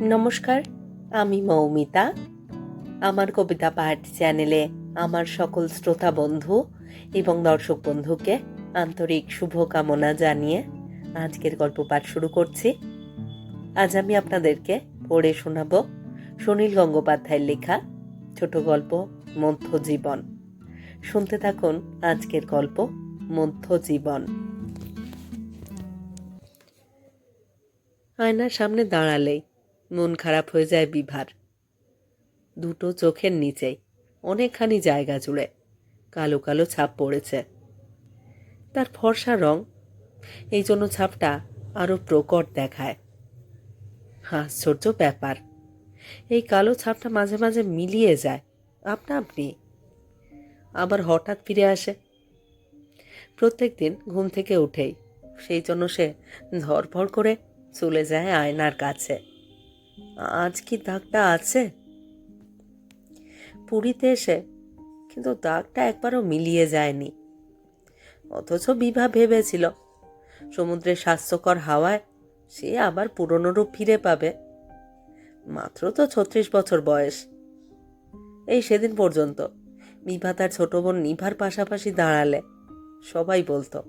নমস্কার, আমি মৌমিতা। আমার কবিতা পাঠ চ্যানেলে আমার সকল শ্রোতা বন্ধু এবং দর্শক বন্ধুকে আন্তরিক শুভকামনা জানিয়ে আজকের গল্প পাঠ শুরু করছি। আজ আমি আপনাদেরকে পড়ে শোনাব সুনীল গঙ্গোপাধ্যায়ের লেখা ছোট গল্প মধ্যজীবন। শুনতে থাকুন আজকের গল্প মধ্যজীবন। আয়নার সামনে দাঁড়ালেই মন খারাপ হয়ে যায় বিভার। দুটো চোখের নিচেই, অনেকখানি জায়গা জুড়ে কালো কালো ছাপ পড়েছে। তার ফর্সা রং এই জন্য ছাপটা আরও প্রকট দেখায়। আশ্চর্য ব্যাপার, এই কালো ছাপটা মাঝে মাঝে মিলিয়ে যায়। আপনা আপনি। আবার হঠাৎ ফিরে আসে। প্রত্যেক দিন ঘুম থেকে উঠেই, সেই জন্য সে ধরফর করে চলে যায় আয়নার কাছে। আজ কি দাগটা আছে? পুরীতে এসে কিন্তু দাগটা একবারও মিলিয়ে যায়নি। অথচ বিভা ভেবেছিল, সমুদ্রের স্বাস্থ্যকর হাওয়ায় সে আবার পুরনো রূপ ফিরে পাবে। মাত্র তো ছত্রিশ বছর বয়স। এই সেদিন পর্যন্ত বিভা তার ছোট বোন নিভার পাশাপাশি দাঁড়ালে। সবাই বলতো,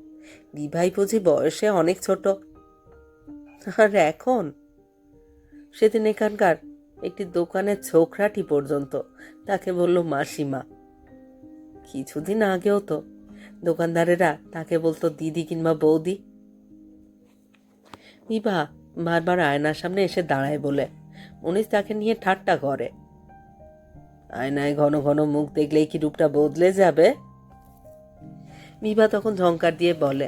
বিভাই বুঝি বয়সে অনেক ছোট। আর এখন? সেদিন এখানকার একটি দোকানের ছোকরাটি পর্যন্ত তাকে বলল, মাসিমা, কিছুদিন আগেও তো দোকানদারেরা তাকে বলতো, দিদি কিংবা বৌদি। বিভা বারবার আয়নার সামনে এসে দাঁড়ায় বলে উনি তাকে নিয়ে ঠাট্টা করে। আয়নায় ঘন ঘন মুখ দেখলেই কি রূপটা বদলে যাবে? বিভা তখন ঝঙ্কার দিয়ে বলে,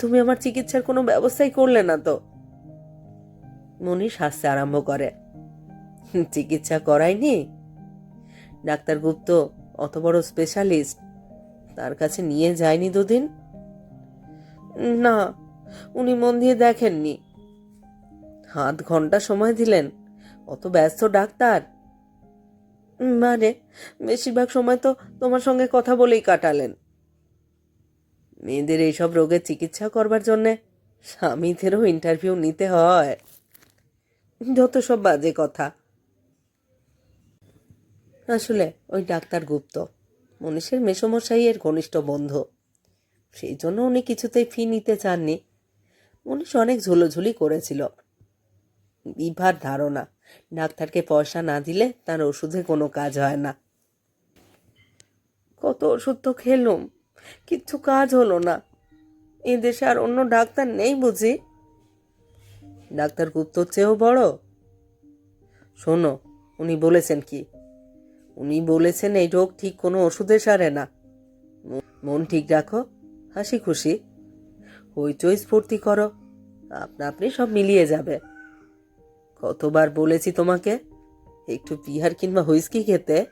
তুমি আমার চিকিৎসার কোনো ব্যবস্থাই করলে না তো। মনীষ হাসতে আরম্ভ করে। চিকিৎসা করায়নি? ডাক্তার গুপ্ত, অত বড় স্পেশালিস্ট তার কাছে নিয়ে যায়নি দুদিন? না, উনি মন দিয়ে দেখেননি। আধ ঘণ্টা সময় দিলেন, অত ব্যস্ত ডাক্তার? মানে বেশিরভাগ সময় তো তোমার সঙ্গে কথা বলেই কাটালেন। মেয়েদের এইসব রোগের চিকিৎসা করবার জন্যে স্বামীদেরও ইন্টারভিউ নিতে হয়। যত সব বাজে কথা। আসলে ওই ডাক্তার গুপ্ত, মনীষের মেসমশাইয়ের ঘনিষ্ঠ বন্ধু। সেই জন্য উনি কিছুতেই ফি নিতে চাননি। মনীষ অনেক ঝুলোঝুলি করেছিল। বিভার ধারণা, ডাক্তারকে পয়সা না দিলে তার ওষুধে কোনো কাজ হয় না। কত ওষুধ তো খেলুম, কিচ্ছু কাজ হলো না। এ দেশে আর অন্য ডাক্তার নেই বুঝি? ডাক্তার গুপ্তর চেয়েও বড়? শোনো, উনি বলেছেন কি? উনি বলেছেন এই রোগ ঠিক কোনো ওষুধে সারে না। মন ঠিক রাখো, হাসি খুশি। হইচই স্ফূর্তি করো, আপনা আপনি সব মিলিয়ে যাবে। কতবার বলেছি তোমাকে, একটু বিহার কিংবা হুইস্কি খেতে?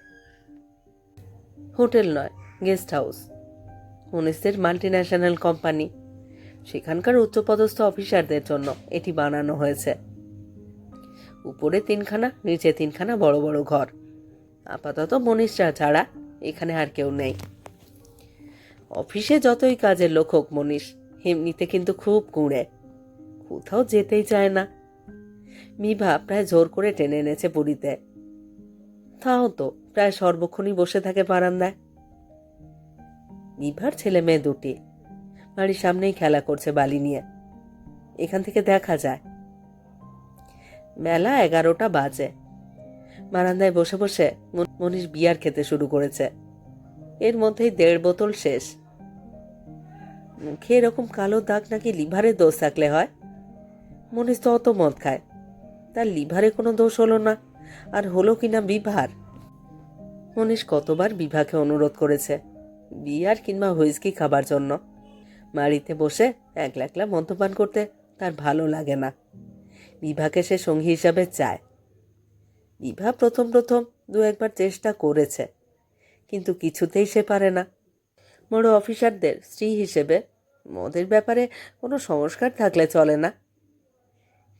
হোটেল নয়, গেস্ট হাউস। মনিসের মাল্টি ন্যাশনাল কোম্পানি সেখানকার উচ্চপদস্থ অফিসারদের জন্য এটি বানানো হয়েছে। উপরে তিনখানা, নিচে তিনখানা বড় বড় ঘর। আপাতত মনীষরা ছাড়া এখানে আর কেউ নেই। অফিসে যতই কাজের লোক হোক মনীষ, এমনিতে কিন্তু খুব কুঁড়ে। কোথাও যেতেই চায় না। মিভা প্রায় জোর করে টেনে এনেছে পুরীতে তাও তো প্রায় সর্বক্ষণই বসে থাকে বারান্দায়। মিভার ছেলে মেয়ে দুটি। বাড়ির সামনেই খেলা করছে বালি নিয়ে। এখান থেকে দেখা যায়। বেলা এগারোটা বাজে। বারান্দায় বসে বসে মন- মনীষ বিয়ার খেতে শুরু করেছে। এর মধ্যেই দেড় বোতল শেষ। মুখে এরকম কালো দাগ নাকি লিভারে দোষ থাকলে হয়? মনীষ তো অত মদ খায়। তার লিভারে কোনো দোষ হলো না। আর হলো কিনা বিভার? মনীষ কতবার বিভাকে অনুরোধ করেছে। বিয়ার কিংবা হুইস্কি খাবার জন্য। বাড়িতে বসে একলা একলা মদ্যপান করতে তার ভালো লাগে না। বিভাকে সে সঙ্গী হিসাবে চায়। বিভা প্রথম প্রথম দু একবার চেষ্টা করেছে, কিন্তু কিছুতেই সে পারে না। বড় অফিসারদের স্ত্রী হিসেবে মদের ব্যাপারে কোনো সংস্কার থাকলে চলে না।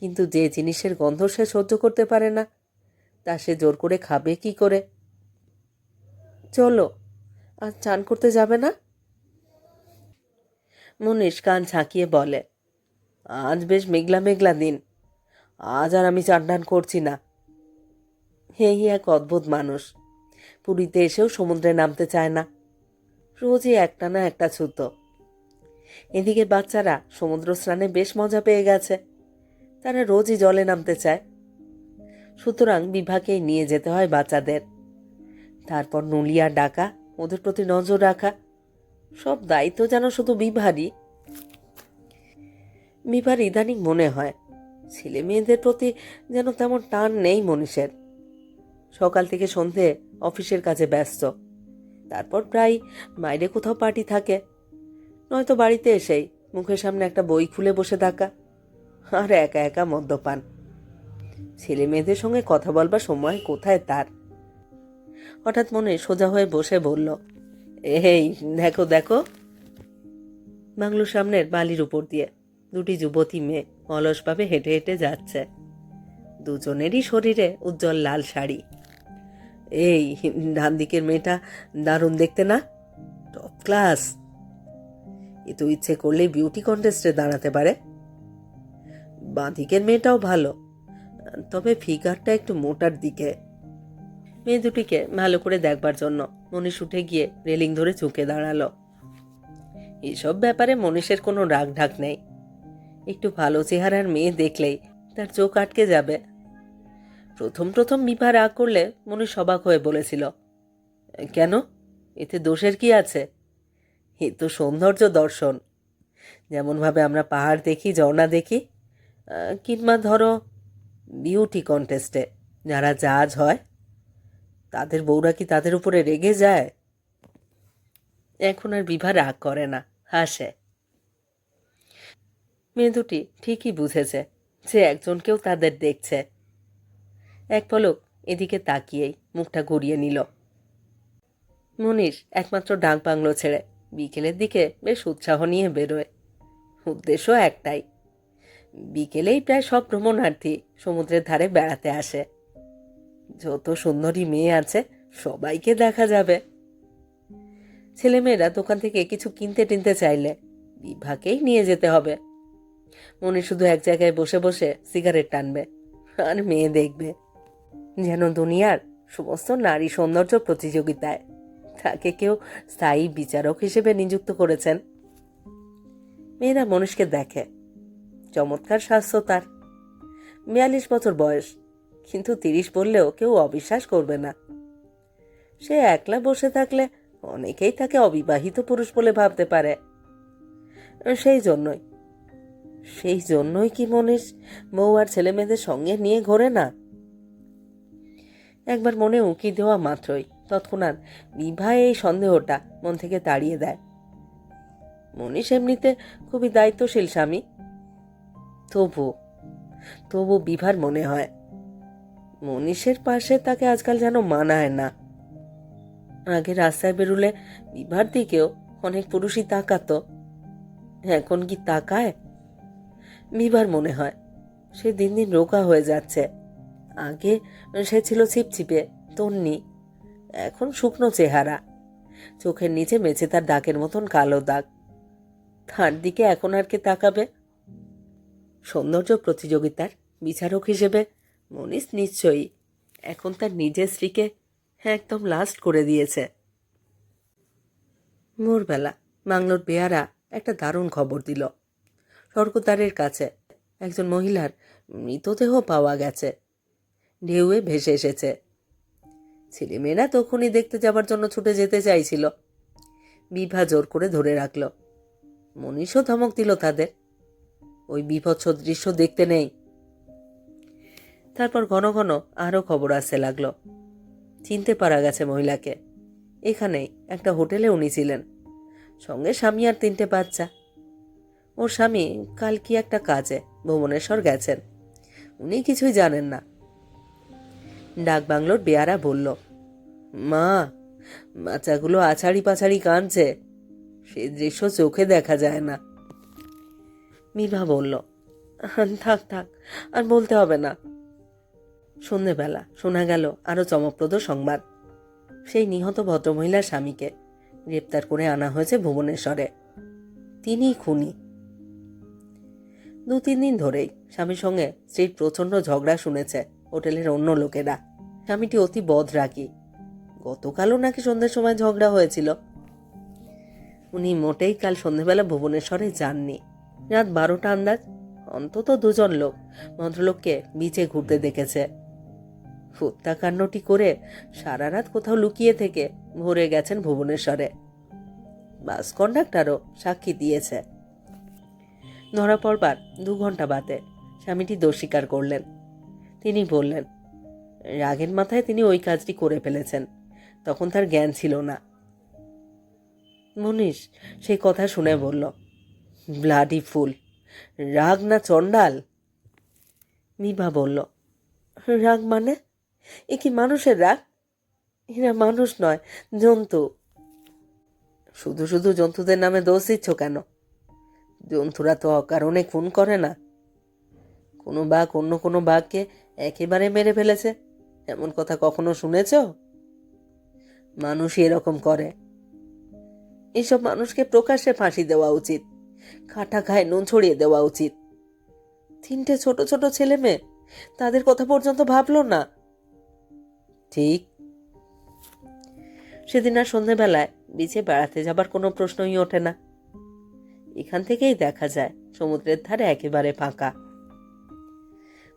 কিন্তু যে জিনিসের গন্ধ সে সহ্য করতে পারে না, তা সে জোর করে খাবে কি করে? চলো, আর চান করতে যাবে না? মনীষ কান ঝাঁকিয়ে বলে, আজ বেশ মেঘলা মেঘলা দিন। আজ আর আমি চান টান করছি না। হেই এক অদ্ভুত মানুষ। পুরীতে এসেও সমুদ্রে নামতে চায় না। রোজই একটা না একটা ছুতো। এদিকে বাচ্চারা সমুদ্র স্নানে বেশ মজা পেয়ে গেছে। তারা রোজই জলে নামতে চায়। সুতরাং বিভাগেই নিয়ে যেতে হয় বাচ্চাদের। তারপর নুলিয়া ডাকা, ওদের প্রতি নজর রাখা সব দায়িত্ব যেন শুধু বিভারই। বিভার ইদানিং মনে হয়, ছেলে মেয়েদের প্রতি যেন তেমন টান নেই মনীষের। সকাল থেকে সন্ধে অফিসের কাজে ব্যস্ত। তারপর প্রায় বাইরে কোথাও পার্টি থাকে। নয়তো বাড়িতে এসেই মুখের সামনে একটা বই খুলে বসে থাকা। আর একা একা মদ্যপান। ছেলে মেয়েদের সঙ্গে কথা বলবার সময় কোথায় তার? হঠাৎ মনে সোজা হয়ে বসে বলল এই, দেখো দেখো। বাংলোর সামনের বালির উপর দিয়ে দুটি যুবতী মেয়ে অলসভাবে হেঁটে হেঁটে যাচ্ছে। দুজনেরই শরীরে উজ্জ্বল লাল শাড়ি। এই, ডান দিকের মেয়েটা দারুণ দেখতে না? টপ ক্লাস এ তো ইচ্ছে করলেই বিউটি কন্টেস্টে দাঁড়াতে পারে। বাঁ দিকের মেয়েটাও ভালো। তবে ফিগারটা একটু মোটার দিকে। মেয়ে দুটিকে ভালো করে দেখবার জন্য মনীষ উঠে গিয়ে রেলিং ধরে চুকে দাঁড়াল। এসব ব্যাপারে মনীষের কোনো রাগ ঢাক নেই। একটু ভালো চেহারার মেয়ে দেখলেই তার চোখ আটকে যাবে। প্রথম প্রথম বিভা রাগ করলে মনীষ অবাক হয়ে বলেছিল, কেন? এতে দোষের কি আছে? এ তো সৌন্দর্য দর্শন। যেমনভাবে আমরা পাহাড় দেখি, ঝর্ণা দেখি কিংবা ধরো বিউটি কন্টেস্টে যারা জাজ হয় তাদের বউরা কি তাদের উপরে রেগে যায়? এখন আর বিভা রাগ করে না, হাসে। মেয়ে দুটি ঠিকই বুঝেছে যে একজনকেও তাদের দেখছে। এক পলক এদিকে তাকিয়েই মুখটা ঘুরিয়ে নিল। মনীষ একমাত্র ডাক বাংলো ছেড়ে বিকেলের দিকে বেশ উৎসাহ নিয়ে বেরোয়। উদ্দেশ্য একটাই, বিকেলেই প্রায় সব ভ্রমণার্থী সমুদ্রের ধারে বেড়াতে আসে। যত সুন্দরী মেয়ে আছে, সবাইকে দেখা যাবে। ছেলেমেয়েরা দোকান থেকে কিছু কিনতে টিনতে চাইলে বিভাগেই নিয়ে যেতে হবে। মনে শুধু এক জায়গায় বসে বসে সিগারেট টানবে আর মেয়ে দেখবে যেন দুনিয়ার সমস্ত নারী সৌন্দর্য প্রতিযোগিতায় তাকে কেউ স্থায়ী বিচারক হিসেবে নিযুক্ত করেছেন। মেয়েরা মনীষকে দেখে, চমৎকার স্বাস্থ্য তার। বিয়াল্লিশ বছর বয়স কিন্তু তিরিশ বললেও কেউ অবিশ্বাস করবে না। সে একলা বসে থাকলে অনেকেই তাকে অবিবাহিত পুরুষ বলে ভাবতে পারে। সেই জন্যই। সেই জন্যই কি মনীষ বউ আর ছেলে মেয়েদের সঙ্গে নিয়ে ঘোরে না? একবার মনে উঁকি দেওয়া মাত্রই তৎক্ষণাৎ বিভা এই সন্দেহটা মন থেকে তাড়িয়ে দেয়। মনীষ এমনিতে খুবই দায়িত্বশীল স্বামী। তবু তবু বিভার মনে হয় মনীষের পাশে তাকে আজকাল যেন মানায় না। আগে রাস্তায় বেরুলে বিভার দিকেও অনেক পুরুষই তাকাতো। এখন কি তাকায়? বিভার মনে হয়, সে দিন দিন রোগা হয়ে যাচ্ছে। আগে সে ছিল ছিপছিপে, তন্নি, এখন শুকনো চেহারা। চোখের নিচে মেছে তার দাগের মতন কালো দাগ। তার দিকে এখন আর কে তাকাবে? সৌন্দর্য প্রতিযোগিতার বিচারক হিসেবে মনীষ নিশ্চয়ই। এখন তার নিজের স্ত্রীকে একদম লাস্ট করে দিয়েছে। ভোরবেলা বাংলোর বেয়ারা একটা দারুণ খবর দিল। স্বর্গদ্বারের কাছে একজন মহিলার মৃতদেহ পাওয়া গেছে। ঢেউয়ে ভেসে এসেছে। ছেলেমেয়েরা তখনই দেখতে যাবার জন্য ছুটে যেতে চাইছিল। বিভা জোর করে ধরে রাখল। মনীষও ধমক দিল তাদের। ওই বিভৎস দৃশ্য দেখতে নেই। তারপর ঘন ঘন আরও খবর আসতে লাগল। চিনতে পারা গেছে মহিলাকে। এখানেই একটা হোটেলে উনি ছিলেন। সঙ্গে স্বামী আর তিনটে বাচ্চা। ওর স্বামী কাল কি একটা কাজে, ভুবনেশ্বর গেছেন। উনি কিছুই জানেন না। ডাক বাংলোর বেয়ারা বলল, মা, বাচ্চাগুলো আছাড়ি পাছাড়ি কাঁদছে। সে দৃশ্য চোখে দেখা যায় না। মিভা বলল, থাক থাক, আর বলতে হবে না। সন্ধেবেলা শোনা গেল আরও চমকপ্রদ সংবাদ। সেই নিহত ভদ্রমহিলার স্বামীকে গ্রেপ্তার করে আনা হয়েছে ভুবনেশ্বরে। তিনিই খুনি। দু তিন দিন ধরেই স্বামীর সঙ্গে স্ত্রীর প্রচণ্ড ঝগড়া শুনেছে হোটেলের অন্য লোকেরা। স্বামীটি অতি বদ রাখি গতকালও নাকি সন্ধ্যের সময় ঝগড়া হয়েছিল। উনি মোটেই কাল সন্ধেবেলা ভুবনেশ্বরে যাননি। রাত বারোটা আন্দাজ, অন্তত দুজন লোক ভদ্রলোককে বিচে ঘুরতে দেখেছে। হত্যাকাণ্ডটি করে সারা রাত কোথাও লুকিয়ে থেকে ভরে গেছেন ভুবনেশ্বরে। বাস কন্ডাক্টারও সাক্ষী দিয়েছে। ধরা পড়বার দু ঘণ্টা বাদে স্বামীটি দোষ স্বীকার করলেন। তিনি বললেন, রাগের মাথায় তিনি ওই কাজটি করে ফেলেছেন। তখন তার জ্ঞান ছিল না। মনীষ সেই কথা শুনে বলল, ব্লাডি ফুল, রাগ না চণ্ডাল? মিভা বলল, রাগ মানে? এ কি মানুষের? রাগ এরা মানুষ নয়, জন্তু। শুধু শুধু জন্তুদের নামে দোষ দিচ্ছ কেন? জন্তুরা তো অকারণে খুন করে না। কোনো বাঘ অন্য কোনো বাঘকে একেবারে মেরে ফেলেছে। এমন কথা কখনো শুনেছ? মানুষই এরকম করে। এইসব মানুষকে প্রকাশ্যে ফাঁসি দেওয়া উচিত। কাটা খায় নুন ছড়িয়ে দেওয়া উচিত। তিনটে ছোট ছোট ছেলে মেয়ে তাদের কথা পর্যন্ত ভাবলো না। ঠিক। সেদিন আর সন্ধেবেলায় বিচে বেড়াতে যাবার কোনো প্রশ্নই ওঠে না। এখান থেকেই দেখা যায়, সমুদ্রের ধারে একেবারে ফাঁকা।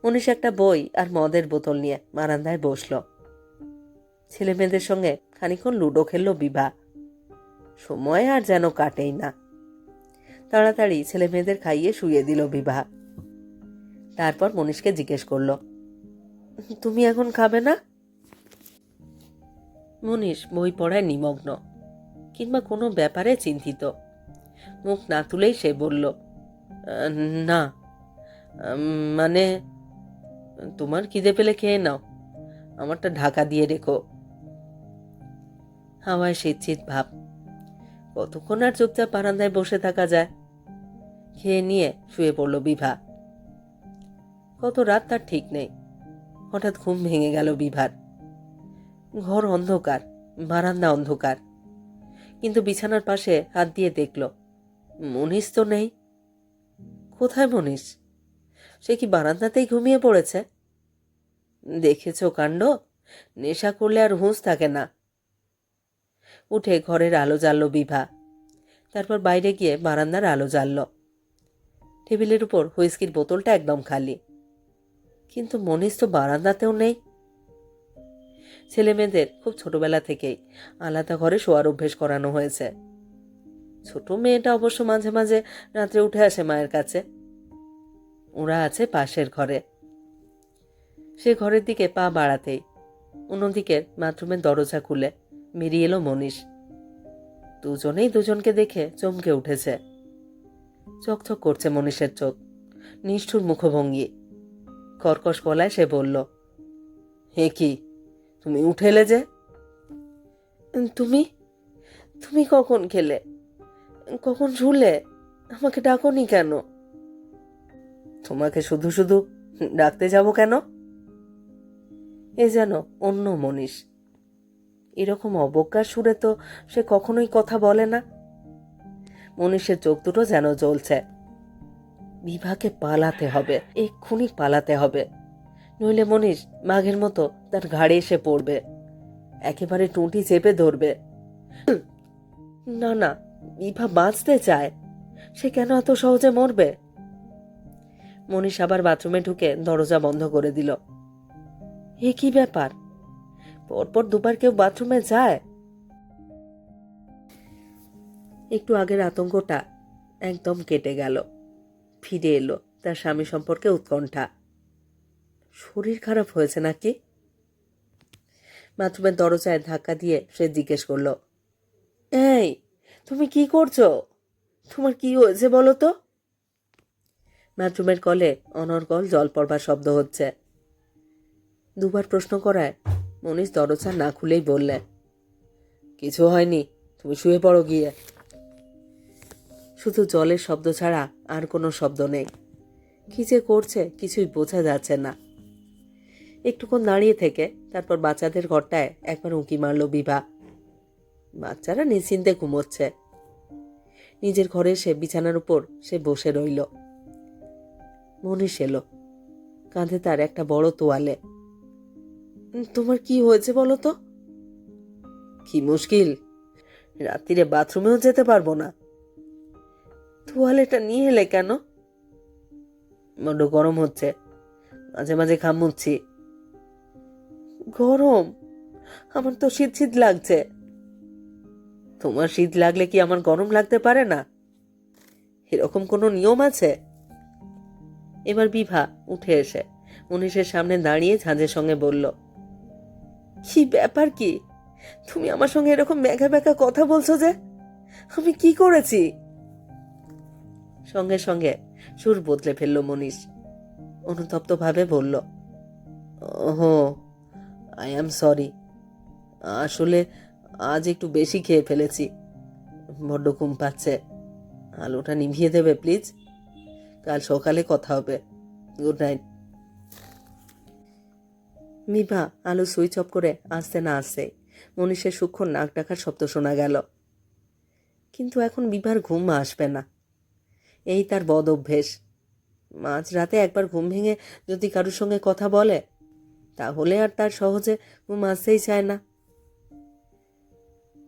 মনীষ একটা বই আর মদের বোতল নিয়ে বারান্দায় বসল। ছেলে মেয়েদের সঙ্গে খানিক্ষণ লুডো খেললো বিভা। সময় আর যেন কাটেই না। তাড়াতাড়ি ছেলে মেয়েদের খাইয়ে শুয়ে দিল বিভা। তারপর মনীষকে জিজ্ঞেস করল, তুমি এখন খাবে না? মনীষ বই পড়ায় নিমগ্ন, কিংবা কোনো ব্যাপারে চিন্তিত। মুখ না তুলেই সে বলল, না মানে তোমার খিদে পেলে খেয়ে নাও, আমারটা ঢাকা দিয়ে রেখো। হাওয়ায় শীত ভাব, কতক্ষণ আর চুপচাপ বারান্দায় বসে থাকা যায়? খেয়ে নিয়ে শুয়ে পড়ল বিভা। কত রাত তার ঠিক নেই, হঠাৎ ঘুম ভেঙে গেল বিভার। ঘর অন্ধকার, বারান্দা অন্ধকার। কিন্তু বিছানার পাশে হাত দিয়ে দেখল, মনীষ তো নেই। কোথায় মনীষ? সে কি বারান্দাতেই ঘুমিয়ে পড়েছে? দেখেছ কাণ্ড? নেশা করলে আর হুঁশ থাকে না। উঠে ঘরের আলো জ্বালল বিভা। তারপর বাইরে গিয়ে বারান্দার আলো জ্বালল। টেবিলের উপর হুইস্কির বোতলটা একদম খালি। কিন্তু মনীষ তো বারান্দাতেও নেই। ছেলে মেয়েদের খুব ছোটবেলা থেকেই আলাদা ঘরে শোয়ার অভ্যেস করানো হয়েছে। ছোট মেয়েটা অবশ্য মাঝে মাঝে রাত্রে উঠে আসে মায়ের কাছে। ওরা আছে পাশের ঘরে। সে ঘরের দিকে পা বাড়াতেই অন্যদিকের বাথরুমের দরজা খুলে বেরিয়ে এলো মনীষ। দুজনেই দুজনকে দেখে চমকে উঠেছে। চকচক করছে মনীষের চোখ, নিষ্ঠুর মুখভঙ্গি। কর্কশ গলায় সে বলল হে কি? তুমি উঠে এলে যে। তুমি? তুমি কখন খেলে? কখন শুলে? আমাকে ডাকনি কেন? তোমাকে শুধু শুধু ডাকতে যাব কেন? এ যেন অন্য মনীষ। এরকম অবজ্ঞার সুরে তো সে কখনোই কথা বলে না। মনীষের চোখ দুটো যেন জ্বলছে। বিভাকে পালাতে হবে, এক্ষুনি পালাতে হবে। নইলে মনীষ মাঘের মতো তার ঘাড়ে এসে পড়বে। একেবারে টুঁটি চেপে ধরবে। না না বিভা বাঁচতে চায়। সে কেন এত সহজে মরবে? মনীষ আবার বাথরুমে ঢুকে দরজা বন্ধ করে দিল। এ কি ব্যাপার? পরপর দুবার কেউ বাথরুমে যায়? একটু আগের আতঙ্কটা একদম কেটে গেল। ফিরে এলো তার স্বামী সম্পর্কে উৎকণ্ঠা। শরীর খারাপ হয়েছে নাকি? বাথরুমের দরজায় ধাক্কা দিয়ে সে জিজ্ঞেস করল, এই, তুমি কি করছ? তোমার কি হয়েছে বলো তো? বাথরুমের কলে অনর্গল জল পড়বার শব্দ হচ্ছে। দুবার প্রশ্ন করায় মনীষ দরজা না খুলেই বললে, কিছু হয়নি, তুমি শুয়ে পড়ো গিয়ে। শুধু জলের শব্দ ছাড়া আর কোনো শব্দ নেই। কি যে করছে কিছুই বোঝা যাচ্ছে না। একটুক্ষণ দাঁড়িয়ে থেকে তারপর বাচ্চাদের ঘরটায় একবার উঁকি মারল বিভা। বাচ্চারা নিশ্চিন্তে ঘুমোচ্ছে। নিজের ঘরে সে বিছানার উপর সে বসে রইল। মনীষ এলো। কাঁধে তার একটা বড় তোয়ালে। তোমার কি হয়েছে বলো তো? কি মুশকিল। রাত্রিরে বাথরুমেও যেতে পারব না। তোয়ালেটা নিয়ে এলে কেন? বড্ড গরম হচ্ছে। মাঝে মাঝে খামুচ্ছি গরম। আমার তো শীত শীত লাগছে। তোমার শীত লাগলে কি আমার গরম লাগতে পারে না? এরকম কোনো নিয়ম আছে? এবার বিভা উঠে এসে মনীষের সামনে দাঁড়িয়ে ঝাঁঝের সঙ্গে বলল, কি ব্যাপার কি? তুমি আমার সঙ্গে এরকম ব্যাখা ব্যাখা কথা বলছো যে? আমি কি করেছি? সঙ্গে সঙ্গে সুর বদলে ফেলল মনীষ। অনুতপ্তভাবে বলল, ওহো আই অ্যাম সরি আসলে আজ একটু বেশি খেয়ে ফেলেছি। বড্ড ঘুম পাচ্ছে। আলোটা নিভিয়ে দেবে প্লিজ কাল সকালে কথা হবে। গুড নাইট মিভা, আলো সুইচ অফ করে আসতে না আসতে মনীষের সূক্ষ্ম নাক ডাকার শব্দ শোনা গেল। কিন্তু এখন বিভার ঘুম আসবে না। এই তার বদ অভ্যেস। মাঝ রাতে একবার ঘুম ভেঙে যদি কারোর সঙ্গে কথা বলে তাহলে আর তার সহজে ঘুম আসতেই চায় না।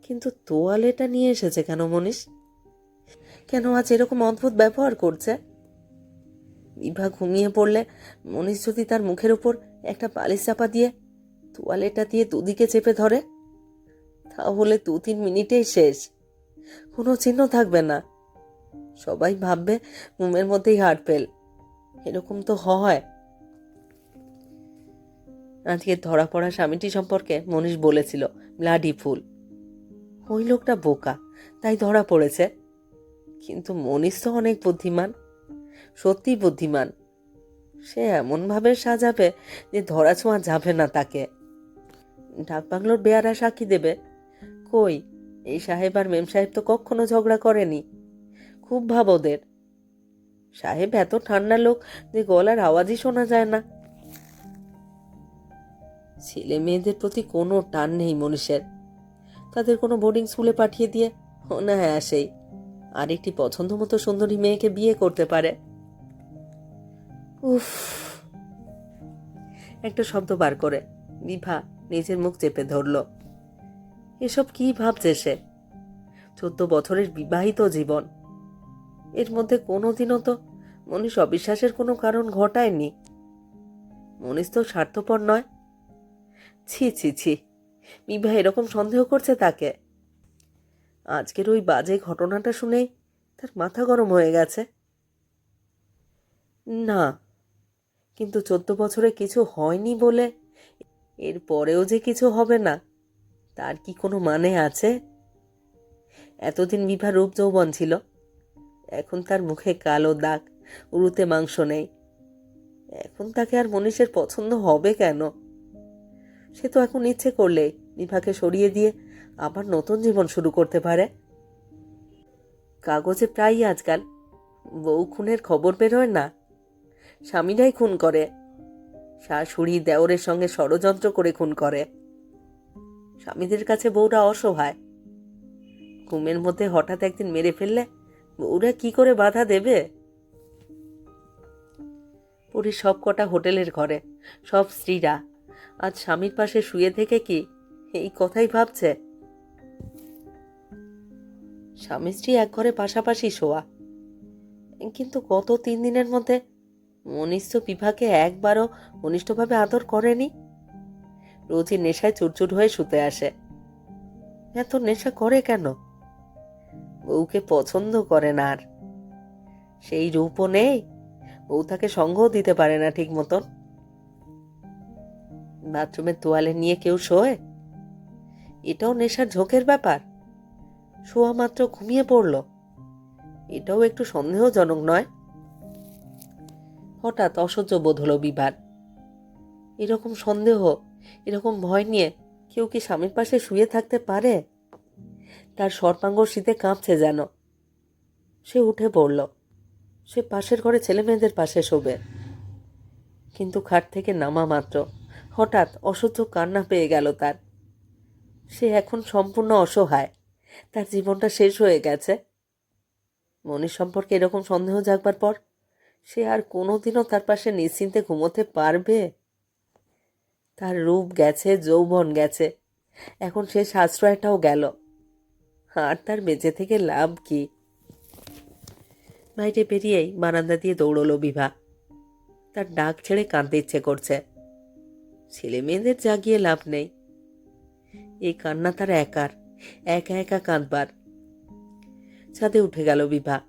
কিন্তু তোয়ালেটা নিয়ে এসেছে কেন মনীষ? কেন আজ এরকম অদ্ভুত ব্যবহার করছে? বিভা ঘুমিয়ে পড়লে মনীষ যদি তার মুখের উপর একটা পালিশ চাপা দিয়ে তোয়ালেটা দিয়ে দুদিকে চেপে ধরে, তাহলে দু তিন মিনিটেই শেষ। কোনো চিহ্ন থাকবে না। সবাই ভাববে ঘুমের মধ্যেই হার্ট ফেল। এরকম তো হয়। আজকে ধরা পড়া স্বামীটি সম্পর্কে মনীষ বলেছিল, ব্লাডি ফুল। ওই লোকটা বোকা, তাই ধরা পড়েছে। কিন্তু মনীষ তো অনেক বুদ্ধিমান সত্যি বুদ্ধিমান। সে এমনভাবে সাজাবে যে ধরা ছোঁয়া যাবে না তাকে। ডাকবাংলোর বেয়ারা সাক্ষী দেবে, কই, এই সাহেব আর মেম সাহেব তো কখনো ঝগড়া করেনি, খুব ভাব ওদের। সাহেব এত ঠান্ডা লোক যে গলার আওয়াজই শোনা যায় না। ছেলে মেয়েদের প্রতি কোনো টান নেই মনীষের। তাদের কোনো বোর্ডিং স্কুলে পাঠিয়ে দিয়ে না হ্যাঁ সেই আরেকটি পছন্দ মতো সুন্দরী মেয়েকে বিয়ে করতে পারে। উফ। একটা শব্দ বার করে বিভা নিজের মুখ চেপে ধরল। এসব কি ভাবছে সে? চোদ্দ বছরের বিবাহিত জীবন। এর মধ্যে কোনোদিনও তো মনীষ অবিশ্বাসের কোনো কারণ ঘটায়নি। মনীষ তো স্বার্থপর নয়। ছি ছি ছি। বিভা এরকম সন্দেহ করছে তাকে। আজকের ওই বাজে ঘটনাটা শুনেই তার মাথা গরম হয়ে গেছে। না, কিন্তু চোদ্দ বছরে কিছু হয়নি বলে এর পরেও যে কিছু হবে না, তার কি কোনো মানে আছে? এতদিন বিভা রূপ যৌবন ছিল। এখন তার মুখে কালো দাগ, উরুতে মাংস নেই। এখন তাকে আর মনীষের পছন্দ হবে কেন? সে তো এখন ইচ্ছে করলে বিভাকে সরিয়ে দিয়ে আবার নতুন জীবন শুরু করতে পারে। কাগজে প্রায়ই আজকাল বউ খুনের খবর বেরোয় না। স্বামীরাই খুন করে। শাশুড়ি দেওরের সঙ্গে ষড়যন্ত্র করে খুন করে। স্বামীদের কাছে বউরা অসহায়। ঘুমের মধ্যে হঠাৎ একদিন মেরে ফেললে বউরা কি করে বাধা দেবে? পুরীর সব কটা হোটেলের ঘরে সব স্ত্রীরা আজ স্বামীর পাশে শুয়ে থেকে কি এই কথাই ভাবছে? স্বামী স্ত্রী এক ঘরে পাশাপাশি শোয়া। কিন্তু গত তিন দিনের মধ্যে মনীষ তো বিভাকে একবারও ঘনিষ্ঠভাবে আদর করেনি? রোজই নেশায় চুরচুর হয়ে শুতে আসে। এত নেশা করে কেন? বউকে পছন্দ করে না আর। সেই রূপও নেই। বউ তাকে সঙ্গও দিতে পারে না ঠিক মতন। বাথরুমের তোয়ালে নিয়ে কেউ শোয়? এটাও নেশার ঝোঁকের ব্যাপার। শোয়া মাত্র ঘুমিয়ে পড়ল। এটাও একটু সন্দেহজনক নয়। হঠাৎ অসহ্য বোধ হলো বিভার। এরকম সন্দেহ, এরকম ভয় নিয়ে কেউ কি স্বামীর পাশে শুয়ে থাকতে পারে? তার সর্বাঙ্গ শীতে কাঁপছে যেন। সে উঠে পড়ল। সে পাশের ঘরে ছেলে মেয়েদের পাশে শোবে। কিন্তু খাট থেকে নামা মাত্র। হঠাৎ অসহ্য কান্না পেয়ে গেল তার। সে এখন সম্পূর্ণ অসহায়। তার জীবনটা শেষ হয়ে গেছে। মনের সম্পর্কে এরকম সন্দেহ জাগবার পর সে আর কোনোদিনও তার পাশে নিশ্চিন্তে ঘুমোতে পারবে? তার রূপ গেছে, যৌবন গেছে। এখন সে সাশ্রয়টাও গেল। আর তার বেঁচে থেকে লাভ কি? বাইরে বেরিয়েই বারান্দা দিয়ে দৌড়লো বিভা। তার ডাক ছেড়ে কাঁদতে ইচ্ছে করছে। ছেলে মেয়েদের জাগিয়ে লাভ নেই। এই কান্না তার একার, একা একা কাঁদবার। ছাদে উঠে গেল বিভা।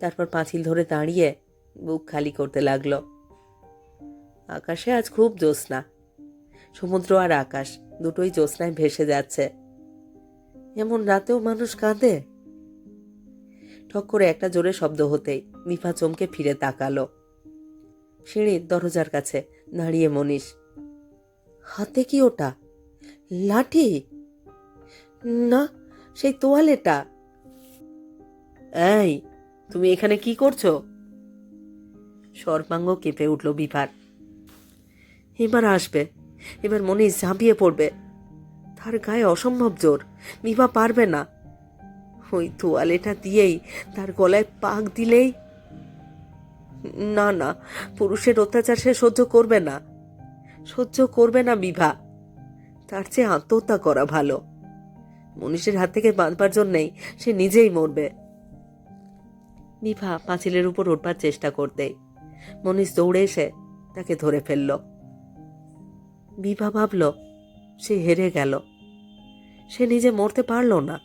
তারপর পাঁচিল ধরে দাঁড়িয়ে বুক খালি করতে লাগল। আকাশে আজ খুব জ্যোৎস্না। সমুদ্র আর আকাশ দুটোই জ্যোৎস্নায় ভেসে যাচ্ছে। এমন রাতেও মানুষ কাঁদে। ঠক করে একটা জোরে শব্দ হতেই মিফা চমকে ফিরে তাকালো। সিঁড়ির দরজার কাছে দাঁড়িয়ে মনীষ হাতে কি ওটা? লাঠি? না, সেই তোয়ালেটা। এই, তুমি এখানে কি করছ? সর্বাঙ্গ কেঁপে উঠল বিভার। এবার আসবে। এবার মনে ঝাঁপিয়ে পড়বে। তার গায়ে অসম্ভব জোর। বিভা পারবে না। ওই তোয়ালেটা দিয়েই তার গলায় পাক দিলেই না না, পুরুষের অত্যাচার সে সহ্য করবে না। সহ্য করবে না বিভা। তার চেয়ে আত্মহত্যা করা ভালো। মনীষের হাত থেকে বাঁধবার জন্যেই সে নিজেই মরবে। বিভা পাঁচিলের উপর উঠবার চেষ্টা করতেই মনীষ দৌড়ে এসে তাকে ধরে ফেলল। বিভা ভাবল, সে হেরে গেল। সে নিজে মরতে পারল না।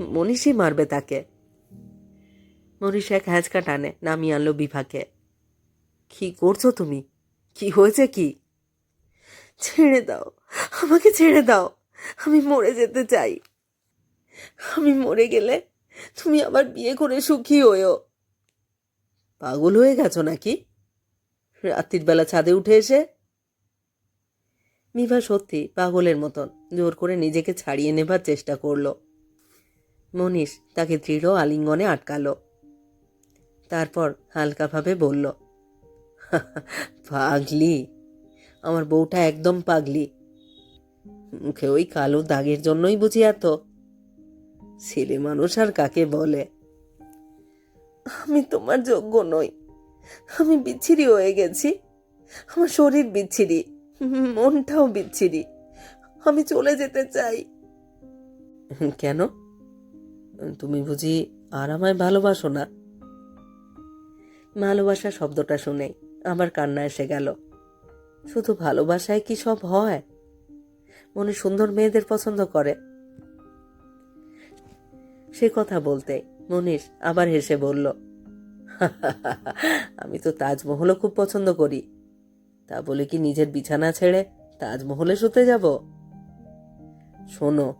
মনীষই মারবে তাকে। মনীষ এক হ্যাঁচকা টানে, নামিয়ে আনলো বিভাকে। কি করছ তুমি? কি হয়েছে কি? ছেড়ে দাও, আমাকে ছেড়ে দাও, আমি মরে যেতে চাই। আমি মরে গেলে তুমি আবার বিয়ে করে সুখী হয়েও। পাগল হয়ে গেছো নাকি? রাত্রির বেলা ছাদে উঠে এসে? মিভা সত্যি পাগলের মতন জোর করে নিজেকে ছাড়িয়ে নেবার চেষ্টা করল। মনীষ তাকে দৃঢ় আলিঙ্গনে আটকালো। তারপর হালকাভাবে বলল পাগলি? আমার বউটা একদম পাগলি। মুখে ওই কালো দাগের জন্যই বুঝি এত। ছেলে মানুষ আর কাকে বলে? আমি তোমার যোগ্য নই। আমি বিচ্ছিরি হয়ে গেছি। আমার শরীর বিচ্ছিরি, মনটাও বিচ্ছিরি। আমি চলে যেতে চাই। কেন? তুমি বুঝি আর আমায় ভালোবাসো না। ভালোবাসা শব্দটা শুনে আমার কান্না এসে গেল। শুধু ভালোবাসায় কি সব হয়? মনে সুন্দর মেয়েদের পছন্দ করে। সে কথা বলতে মনীষ আবার হেসে বলল আমি তো তাজমহলও খুব পছন্দ করি। তা বলে কি নিজের বিছানা ছেড়ে তাজমহলে শুতে যাব? শোনো,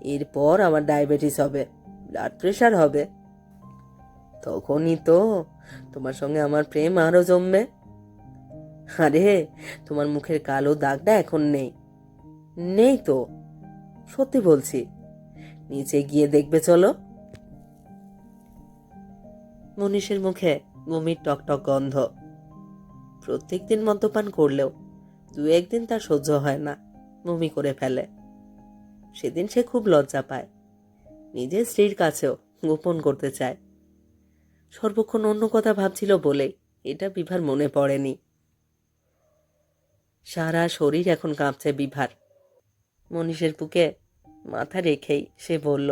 এরপর আমার ডায়াবেটিস হবে, ব্লাড প্রেশার হবে। তখনই তো তোমার সঙ্গে আমার প্রেম আরও জমবে। আরে, তোমার মুখের কালো দাগটা এখন নেই। নেই তো, সত্যি বলছি। নিচে গিয়ে দেখবে, চলো। মনীষের মুখে বমির টকটক গন্ধ। প্রত্যেক দিন মদ্যপান করলেও দু একদিন তার সহ্য হয় না, বমি করে ফেলে। সেদিন সে খুব লজ্জা পায়। নিজের স্ত্রীর কাছেও গোপন করতে চায়। সর্বক্ষণ অন্য কথা ভাবছিল বলে। এটা বিভার মনে পড়েনি। সারা শরীর এখন কাঁপছে বিভার। মনীষের বুকে মাথা রেখেই সে বলল,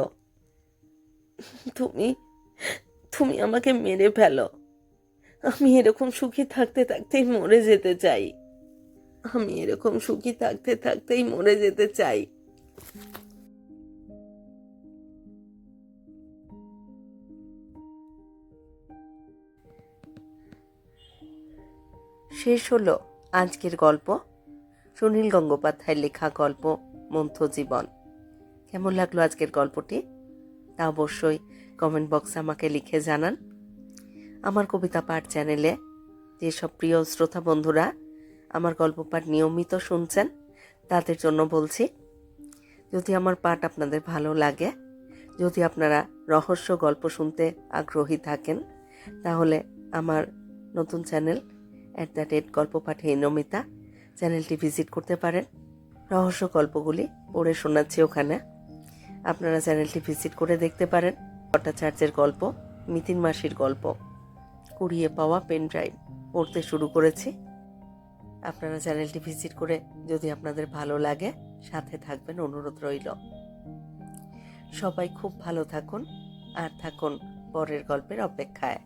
তুমি তুমি আমাকে মেরে ফেলো। আমি এরকম সুখী থাকতে থাকতেই মরে যেতে চাই। আমি এরকম সুখী থাকতে থাকতেই মরে যেতে চাই। শেষ হলো আজকের গল্প। সুনীল গঙ্গোপাধ্যায়ের লেখা গল্প, মন্থ জীবন। কেমন লাগল আজকের গল্পটি? তা অবশ্যই কমেন্ট বক্সে আমাকে লিখে জানান। আমার কবিতা পাঠ চ্যানেলে যেসব প্রিয় শ্রোতা বন্ধুরা আমার গল্প পাঠ নিয়মিত শুনছেন, তাদের জন্য বলছি, যদি আমার পাঠ আপনাদের ভালো লাগে, যদি আপনারা রহস্য গল্প শুনতে আগ্রহী থাকেন, তাহলে আমার নতুন চ্যানেল অ্যাট দ্য রেট গল্প পাঠে নমিতা চ্যানেলটি ভিজিট করতে পারেন। রহস্য গল্পগুলি পড়ে শোনাচ্ছি ওখানে। আপনারা চ্যানেলটি ভিজিট করে দেখতে পারেন। ভট্টাচার্যের গল্প, মিতিন মাসির গল্প, কুড়িয়ে পাওয়া পেন ড্রাইভ পড়তে শুরু করেছি। আপনারা চ্যানেলটি ভিজিট করে যদি আপনাদের ভালো লাগে, সাথে থাকবেন, অনুরোধ রইল। সবাই খুব ভালো থাকুন, আর থাকুন পরের গল্পের অপেক্ষায়।